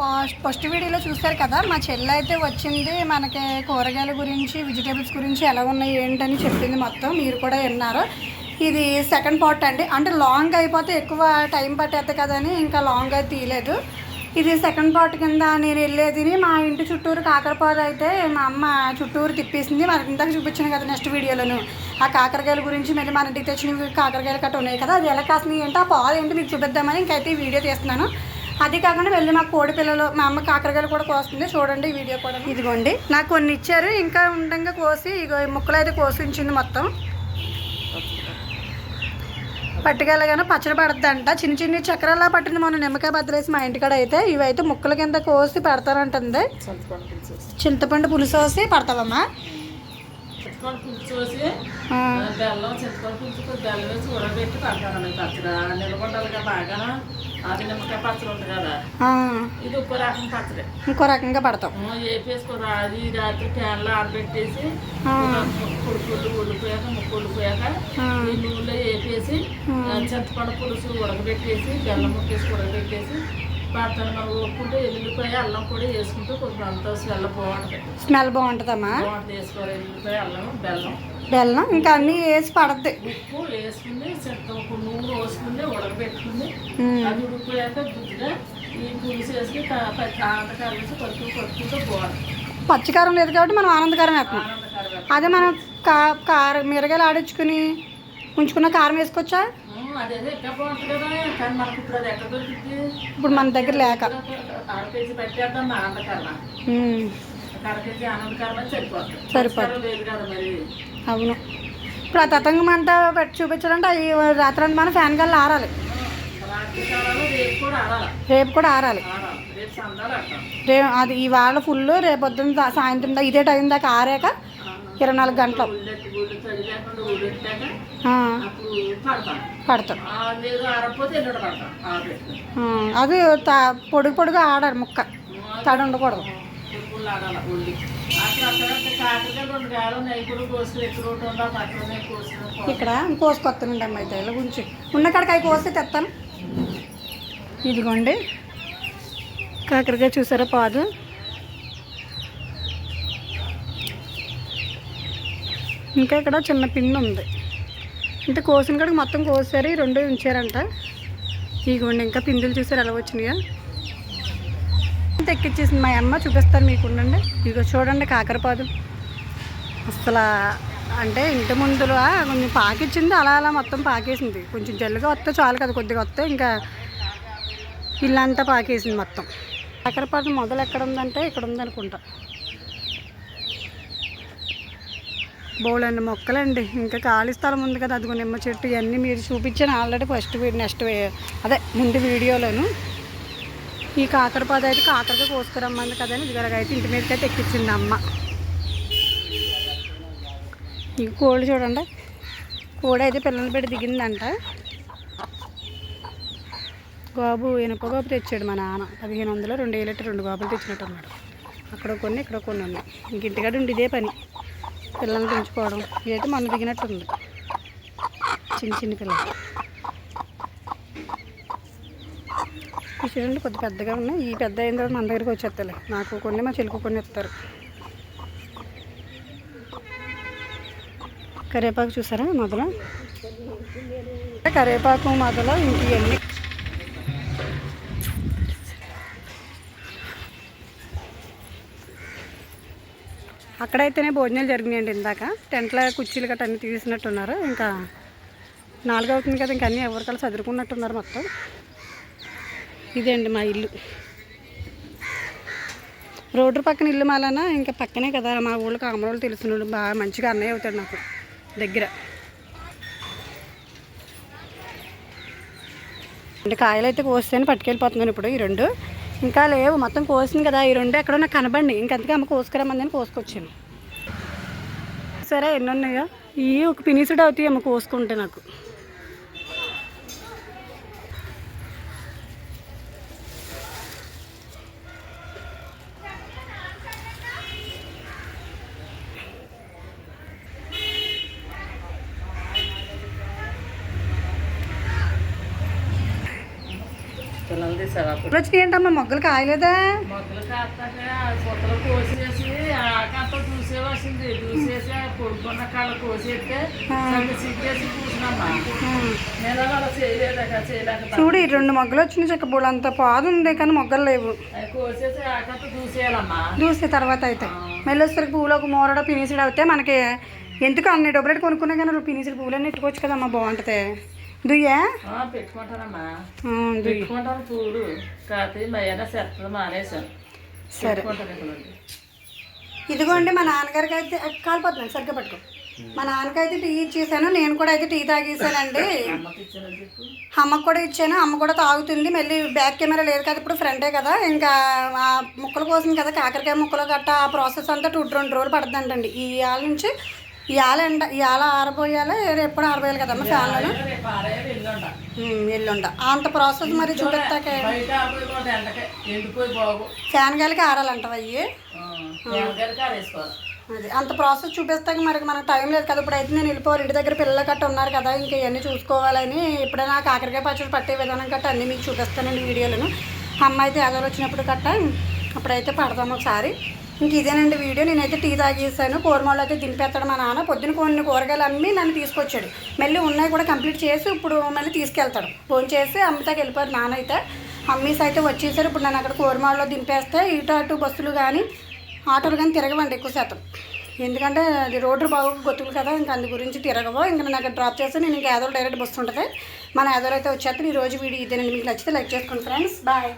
First first వీడియోలో చూస్తారు కదా మా చెల్లి అయితే వచ్చింది మనకి కూరగాయల గురించి వెజిటేబుల్స్ గురించి ఎలా ఉన్నాయి ఏంటని చెప్పింది మొత్తం మీరు కూడా విన్నారు. ఇది సెకండ్ పార్ట్ అండి. అంటే లాంగ్ అయిపోతే ఎక్కువ టైం పట్టేది కదని ఇంకా లాంగ్ అయితే తీయలేదు. ఇది సెకండ్ పార్ట్ కింద నేను వెళ్ళేది మా ఇంటి చుట్టూరు కాకరపాలు అయితే మా అమ్మ చుట్టూరు తిప్పేసింది. మనకి ఇందాక చూపించాను కదా నెక్స్ట్ వీడియోలోను. ఆ కాకరకాయల గురించి మళ్ళీ మన ఇంటికి తెచ్చిన కాకరకాయలు కట్ట ఉన్నాయి కదా అది ఎలా కాసినాయి ఏంటో ఆ పాలు ఏంటి మీకు చూపిద్దామని ఇంకైతే ఈ వీడియో తీస్తున్నాను. అది కాకుండా వెళ్ళి మా కోడి పిల్లలు మా అమ్మ కాకరకాయలు కూడా కోస్తుంది. చూడండి ఈ వీడియో కూడా. ఇదిగోండి. నాకు కొన్ని ఇచ్చారు. ఇంకా ఉండగా కోసి ఇగో ఈ ముక్కలు అయితే కోసి ఉంచింది మొత్తం. పట్టుకెళ్ళగానే పచ్చడి పడుతుందంట చిన్న చిన్న చక్రాల పట్టింది మొన్న నిమ్మకాయ బద్దలేసి మా ఇంటికాడ అయితే. ఇవైతే ముక్కల కింద కోసి పెడతారంటుంది. చింతపండు పులుసు. వేసి పడతావమ్మా. చింతపండు పులుసు వేసి బెల్లం చింతపండు పులుసు బెల్లం వేసి ఉడకబెట్టి పడతానండి పచ్చడి నిలబడాలిగా బాగా అది నిమ్మకాయ పచ్చడి ఉంది కదా. ఇది ఉప్పు రకం పచ్చడి. ఇంకో రకంగా పడతాం. వేపేసుకో అది రాత్రి క్యాన్లో ఆరబెట్టేసి ఆ. పులుపులు ఉడిపోయాక ముక్కు ఉడిపోయాక. ఈ నూనెలో వేపేసి చింతపండు పులుసు ఉడకబెట్టేసి బెల్లం ముక్కేసి ఉడకబెట్టేసి మనం ఎల్లుల్లిపాయ అల్లం కూడా వేసుకుంటే కొంచెం అంత స్మెల్ బాగుంటుంది స్మెల్ బాగుంటుందమ్మా? బాగుంటుంది వేసుకోవాలి. ఎల్లుల్లిపాయ అల్లం బెల్లం. బెల్లం ఇంకా అన్నీ వేసి పడద్ది. ఉప్పు వేసుకుని చింత ఒక నూనె వేసుకుని ఉడకబెట్టుకుని ఉమ్. అది గుడ్డుగా ఈ పులుసు వేసి పరుపు పరుపుతో బాగుంటుంది పచ్చికారం లేదు కాబట్టి మనం ఆనందకారం వేస్తాం. అదే మనం కా కారం మిరగాయలు ఆడించుకుని ఉంచుకున్న కారం వేసుకోవచ్చా? ఇప్పుడు మన దగ్గర లేక. సరిపోతుంది అవును. ఇప్పుడు ఆ తతంగం అంతా పెట్టి చూపించాలంటే అవి రాత్రి అంతా మనం ఫ్యాన్ గాల్లో ఆరాలి. రేపు కూడా ఆరాలి. రేపు అది ఇవాళ ఫుల్ రేపు పొద్దున్న దా- సాయంత్రం దా ఇదే టైం దాకా ఆరాక ఇరవై నాలుగు గంటలు పడతాం అది త పొడుగు పొడుగు ఆడాలి ముక్క. తడి ఉండకూడదు. ఇక్కడ కోసుకొస్తానండి అమ్మాయి అయితే గురించి ఉన్న కాడికి అవి కోస్తే తెస్తాను ఇదిగోండి. కాకరకాయ చూసారా పాదు? ఇంకా ఇక్కడ చిన్న పిన్ ఉంది. అంటే కోసిన కాడికి మొత్తం కోసారు ఈ రెండు ఉంచారంట. ఇగోండి ఇంకా పిందులు చూసారు ఎలా వచ్చినాయో. ఎక్కిచ్చేసింది మా అమ్మ చూపిస్తాను మీకు ఉండండి ఇదిగో చూడండి కాకరపాదు. అసలు అంటే ఇంటి ముందులో కొంచెం పాకిచ్చింది అలా అలా మొత్తం పాకేసింది. కొంచెం జల్లుగా వస్తే చాలు కదా కొద్దిగా వస్తే ఇంకా ఇల్లంతా పాకేసింది మొత్తం. కాకరపాదు మొదలు ఎక్కడ ఉందంటే ఇక్కడ ఉందనుకుంటా. బోలెండి మొక్కలండి. ఇంకా ఖాళీ స్థలం ఉంది కదా అదిగో నిమ్మ చెట్టు ఇవన్నీ మీరు చూపించాను. ఆల్రెడీ ఫస్ట్ నెక్స్ట్ అదే ముందు వీడియోలోను. ఈ కాకరపాదు అయితే కాకరకాయ కోసుకురమ్మంది కదని ఇదిగరగా అయితే ఇంటి మీదకి అయితే ఎక్కించింది అమ్మ. ఈ కోళ్ళు చూడండి. కోడి అయితే పిల్లలు పెట్టి దిగిందంట. గోబు ఇనుప గోబు తెచ్చాడు మా నాన్న. పదిహేను వందలు రెండు వేలు రెండు గోబులు తెచ్చినట్టు అన్నాడు. అక్కడ కొన్ని ఇక్కడ కొన్ని ఉన్నాయి. ఇంక ఇంటికాడ ఉండి ఇదే పని. పిల్లల్ని పెంచుకోవడం. ఇదైతే మొన్న దిగినట్టుంది. చిన్న చిన్న పిల్లలు. ఈ చూడండి కొద్ది పెద్దగా ఉన్నాయి. ఈ పెద్ద అయిన తర్వాత మన దగ్గరికి వచ్చేస్తాయి నాకు కొన్ని మా చెలుకు కొన్ని ఇస్తారు. కరివేపాకు చూసారా మొదలు? కరివేపాకు మొదలు ఇంక ఇవన్నీ అక్కడైతేనే భోజనాలు జరిగినాయండి ఇందాక. టెంట్ల కుర్చీలు గట్ట అన్నీ తీసినట్టున్నారు. ఇంకా నాలుగు అవుతుంది కదా ఇంకా అన్నీ ఎవరికల్లా చదువుకున్నట్టున్నారు మొత్తం. ఇదే అండి మా ఇల్లు. రోడ్డు పక్కన ఇల్లు మాలన ఇంకా పక్కనే కదా. మా ఊళ్ళో కామరోళ్ళు తెలిసిన బాగా మంచిగా అన్నయ్య అవుతాడు నాకు దగ్గర. అంటే కాయలు అయితే కోస్తేనే పట్టుకెళ్ళిపోతున్నాను ఇప్పుడు ఈ రెండు. ఇంకా లేవు. మొత్తం కోసింది కదా. ఈ రెండు ఎక్కడో నాకు కనబండి ఇంకంతగా అమ్మ కోసుకురమ్మందని కోసుకొచ్చాను. సరే ఎన్ని ఉన్నాయో. ఈ ఒక పినిసుడు అవుతాయి అమ్మ కోసుకుంటే నాకు. తీసారు అప్పుడు ఏంటమ్మా మొగ్గలు కాయలేదా కాస్తాక కొత్తలు కోసేసి ఆకంతా చూసే వచ్చింది చూసేసి పొడుకున్న కాళ్ళు కోసేస్తే సగం సిగ్గేసి చూసినమ్మా చేయలేదక చేయలేక చూడు ఈ రెండు మొగ్గలు వచ్చినాయి చెక్క బోళ్ళు అంత పాదు ఉంది కానీ మొగ్గలు లేవు. కోసేసి ఆకంతా చూసేయాలమ్మా. చూసే తర్వాత అయితే. మళ్ళీ వచ్చేసరికి పువ్వులో ఒక మూరడ పినిసిడు అవుతే మనకి ఎందుకు అన్ని డబ్బులు కొనుక్కున్నా కానీ పినిసిడు పువ్వులన్నీ ఎట్టుకోవచ్చు కదమ్మా బాగుంటుంది. దుయ్యా? పెట్టుకుంటానమ్మా. పెట్టుకుంటాను కాకపోతే మానేశాను సరే. ఇదిగోండి మా నాన్నగారికి అయితే కాలిపోతున్నాను సరిగ్గా పట్టుకో. మా నాన్నకైతే టీ ఇచ్చేసాను నేను కూడా అయితే టీ తాగేసానండి. అమ్మకు కూడా ఇచ్చాను అమ్మ కూడా తాగుతుంది మళ్ళీ బ్యాక్ కెమెరా లేదు కదా ఇప్పుడు ఫ్రంటే కదా ఇంకా ఆ ముక్కల కోసం కదా కాకరకాయ ముక్కలు గట్ట ఆ ప్రాసెస్ అంతా టూ రెండు రోజులు పడుతుందంటండి. ఈ ఆల నుంచి ఆల ఎండ ఆల ఆరబోయాలి? ఎప్పుడు ఆరబోయాలి కదమ్మా ఫ్యాన్లను? ఆరేళ్ళు ఎల్లుండ. అంత ప్రాసెస్ మరి బాగు ఫ్యాన్ గాలికి ఆరాలంటవి అయ్యి? అది అంత ప్రాసెస్ చూపిస్తాక మరి మనకు టైం లేదు కదా. ఇప్పుడు అయితే నేను వెళ్ళిపోవాలి. ఇంటి దగ్గర పిల్లలు గట్ట ఉన్నారు కదా ఇంకా ఇవన్నీ చూసుకోవాలని. ఇప్పుడైనా కాకరకాయ పచ్చడి పట్టే విధానం గట్ట అన్నీ మీకు చూపిస్తానండి వీడియోలను. అమ్మ అయితే ఆధార్ వచ్చినప్పుడు గట్ట. అప్పుడైతే పడతాము ఒకసారి. ఇంక ఇదేనండి వీడియో. నేనైతే టీ తాగేసాను. కూరమాళ్ళు అయితే దింపేస్తాడు మా నాన్న. పొద్దున కొన్ని కూరగాయలు అమ్మి నన్ను తీసుకొచ్చాడు. మళ్ళీ ఉన్నాయి కూడా కంప్లీట్ చేసి ఇప్పుడు మళ్ళీ తీసుకెళ్తాడు. ఫోన్ చేసి అమ్మతాకి వెళ్ళిపోయారు నాన్న అయితే. అమ్మీస్ అయితే వచ్చేసారు. ఇప్పుడు నన్ను అక్కడ కూరమాల్లో దింపేస్తే ఇటు అటు బస్సులు కానీ ఆటోలు కానీ తిరగవండి ఎక్కువ శాతం. ఎందుకంటే అది రోడ్డు బాగు గొత్తులు కదా ఇంకా అందు గురించి తిరగవు. ఇంకా నేను అక్కడ డ్రాప్ చేస్తే నేను ఇంకా ఏదో డైరెక్ట్ బస్సు ఉంటుంది. మన ఏదో అయితే వచ్చేస్తే ఈ రోజు వీడియో ఇదేనండి. మీకు నచ్చితే లైక్ చేసుకోండి ఫ్రెండ్స్. బాయ్.